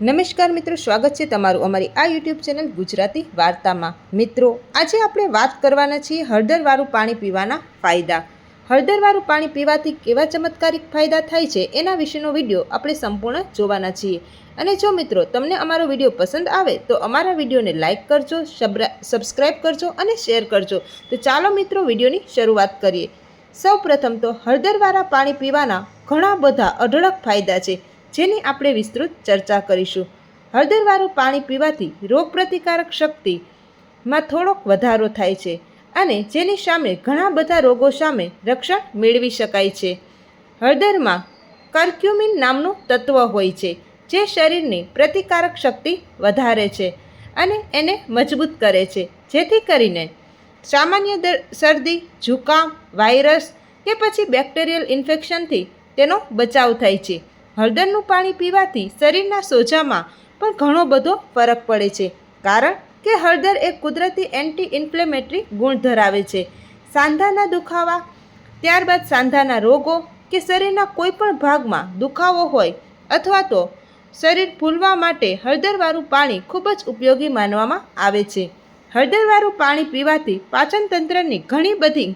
નમસ્કાર મિત્રો, સ્વાગત છે તમારું અમારી આ યુટ્યુબ ચેનલ ગુજરાતી વાર્તામાં. મિત્રો, આજે આપણે વાત કરવાના છીએ હળદરવાળું પાણી પીવાના ફાયદા. હળદરવાળું પાણી પીવાથી કેવા ચમત્કારિક ફાયદા થાય છે એના વિશેનો વીડિયો આપણે સંપૂર્ણ જોવાના છીએ. અને જો મિત્રો, તમને અમારો વીડિયો પસંદ આવે તો અમારા વિડીયોને લાઇક કરજો સબસ્ક્રાઇબ કરજો અને શેર કરજો. તો ચાલો મિત્રો, વિડીયોની શરૂઆત કરીએ. સૌ પ્રથમ તો હળદરવાળા પાણી પીવાના ઘણા બધા અઢળક ફાયદા છે. જેની આપણે વિસ્તૃત ચર્ચા કરીશું. હળદરવાળું પાણી પીવાથી રોગપ્રતિકારક શક્તિમાં થોડોક વધારો થાય છે અને જેની સામે ઘણા બધા રોગો સામે રક્ષણ મેળવી શકાય છે. હળદરમાં કર્ક્યુમિન નામનું તત્વ હોય છે, જે શરીરની પ્રતિકારક શક્તિ વધારે છે અને એને મજબૂત કરે છે. જેથી કરીને સામાન્ય શરદી, જુકામ, વાયરસ કે પછી બેક્ટેરિયલ ઇન્ફેક્શનથી તેનો બચાવ થાય છે. હળદરનું પાણી પીવાથી શરીરના સોજામાં પણ ઘણો બધો ફરક પડે છે. કારણ કે હળદર એક કુદરતી એન્ટી ઇન્ફ્લેમેટરી ગુણ ધરાવે છે. સાંધાના દુખાવા, ત્યારબાદ સાંધાના રોગો કે શરીરના કોઈ પણ ભાગમાં દુખાવો હોય અથવા તો શરીર ફૂલવા માટે હળદરવાળું પાણી ખૂબ જ ઉપયોગી માનવામાં આવે છે. હળદરવાળું પાણી પીવાથી પાચનતંત્રની ઘણી બધી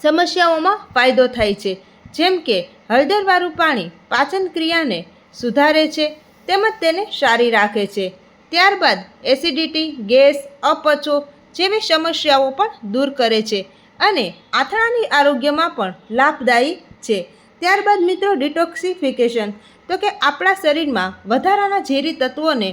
સમસ્યાઓમાં ફાયદો થાય છે. જેમ કે હળદરવાળું પાણી પાચન ક્રિયાને સુધારે છે તેમજ તેને સારી રાખે છે. ત્યારબાદ એસિડિટી, ગેસ, અપચો જેવી સમસ્યાઓ પણ દૂર કરે છે અને આંતરડાની આરોગ્યમાં પણ લાભદાયી છે. ત્યારબાદ મિત્રો ડિટોક્સિફિકેશન, તો કે આપણા શરીરમાં વધારાના ઝેરી તત્વોને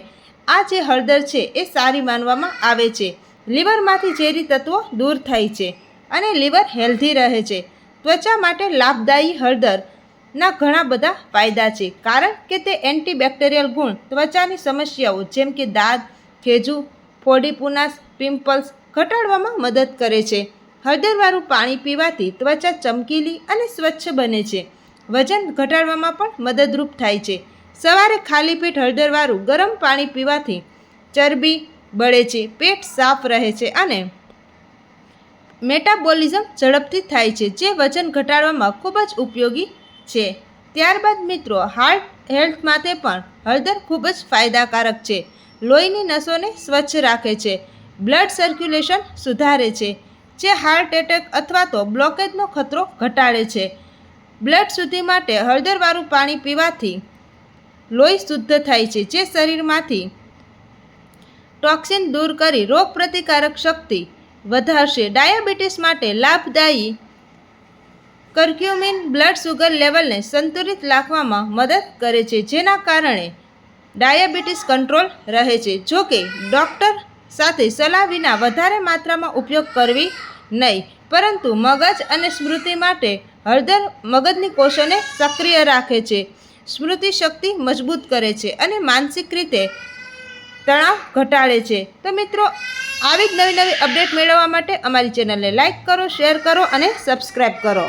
આ જે હળદર છે એ સારી માનવામાં આવે છે. લીવરમાંથી ઝેરી તત્વો દૂર થાય છે અને લીવર હેલ્ધી રહે છે. ત્વચા માટે લાભદાયી હળદરના ઘણા બધા ફાયદા છે. કારણ કે તે એન્ટીબેક્ટેરિયલ ગુણ ત્વચાની સમસ્યાઓ જેમ કે દાદ ખેજુ, ફોડી પુનાસ, પિમ્પલ્સ ઘટાડવામાં મદદ કરે છે. હળદરવાળું પાણી પીવાથી ત્વચા ચમકીલી અને સ્વચ્છ બને છે. વજન ઘટાડવામાં પણ મદદરૂપ થાય છે. સવારે ખાલી પેટ હળદરવાળું ગરમ પાણી પીવાથી ચરબી બળે છે, પેટ સાફ રહે છે અને મેટાબોલિઝમ ઝડપથી થાય છે, જે વજન ઘટાડવામાં ખૂબ જ ઉપયોગી છે. ત્યારબાદ મિત્રો હાર્ટ હેલ્થ માટે પણ હળદર ખૂબ જ ફાયદાકારક છે. લોહીની નસોને સ્વચ્છ રાખે છે. બ્લડ સર્ક્યુલેશન સુધારે છે, જે હાર્ટ એટેક અથવા તો બ્લોકેજનો ખતરો ઘટાડે છે. બ્લડ શુદ્ધિ માટે હળદરવાળું પાણી પીવાથી લોહી શુદ્ધ થાય છે, જે શરીરમાંથી ટોક્સિન દૂર કરી રોગપ્રતિકારક શક્તિ વધારશે. ડાયાબિટીસ માટે લાભદાયી કર્ક્યુમિન બ્લડ શુગર લેવલને સંતુલિત રાખવામાં મદદ કરે છે, જેના કારણે ડાયાબિટીસ કંટ્રોલ રહે છે. જો કે ડૉક્ટર સાથે સલાહ વિના વધારે માત્રામાં ઉપયોગ કરવી નહીં, પરંતુ મગજ અને સ્મૃતિ માટે હળદર મગજની કોષોને સક્રિય રાખે છે. સ્મૃતિ શક્તિ મજબૂત કરે છે અને માનસિક રીતે તણાવ ઘટાડે છે. તો મિત્રો આવી જ નવી નવી અપડેટ મેળવવા માટે અમારી ચેનલને લાઇક કરો, શેર કરો અને સબસ્ક્રાઈબ કરો.